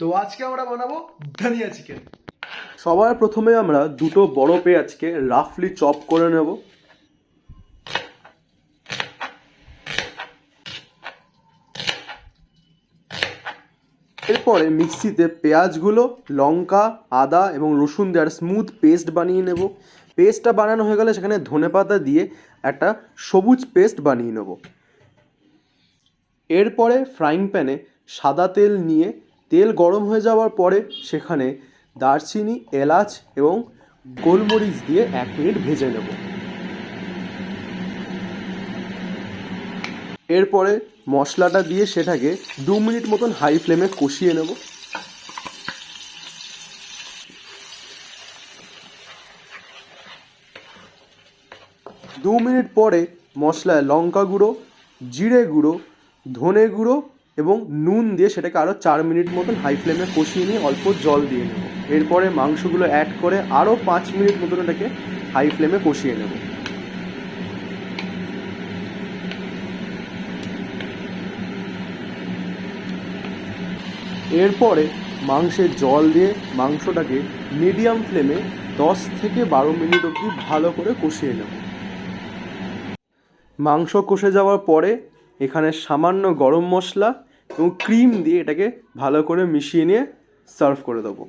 তো আজকে আমরা বানাবো ধনিয়া চিকেন সবার প্রথমে আমরা দুটো বড় পেঁয়াজকে রাফলি চপ করে নেব। এরপরে মিক্সিতে পেঁয়াজগুলো, লঙ্কা, আদা এবং রসুন দেওয়ার স্মুথ পেস্ট বানিয়ে নেব। পেস্টটা বানানো হয়ে গেলে সেখানে ধনেপাতা দিয়ে একটা সবুজ পেস্ট বানিয়ে নেব। এরপরে ফ্রাইং প্যানে সাদা তেল নিয়ে তেল গরম হয়ে যাওয়ার পরে সেখানে দারচিনি, এলাচ এবং গোলমরিচ দিয়ে এক মিনিট ভেজে নেব। এরপরে মশলাটা দিয়ে সেটাকে দু মিনিট মতন হাই ফ্লেমে কষিয়ে নেব। দু মিনিট পরে মশলায় লঙ্কা গুঁড়ো, জিরে গুঁড়ো, ধনে গুঁড়ো এবং নুন দিয়ে সেটাকে আরও চার মিনিট মতন হাই ফ্লেমে কষিয়ে নিয়ে অল্প জল দিয়ে নেব। এরপরে মাংসগুলো অ্যাড করে আরও পাঁচ মিনিট মতন এটাকে হাই ফ্লেমে কষিয়ে নেব। এরপরে মাংসের জল দিয়ে মাংসটাকে মিডিয়াম ফ্লেমে দশ থেকে বারো মিনিট অবধি ভালো করে কষিয়ে নেব। মাংস কষে যাওয়ার পরে এখানে সামান্য গরম মশলা এবং ক্রিম দিয়ে এটাকে ভালো করে মিশিয়ে নিয়ে সার্ভ করে দেবো।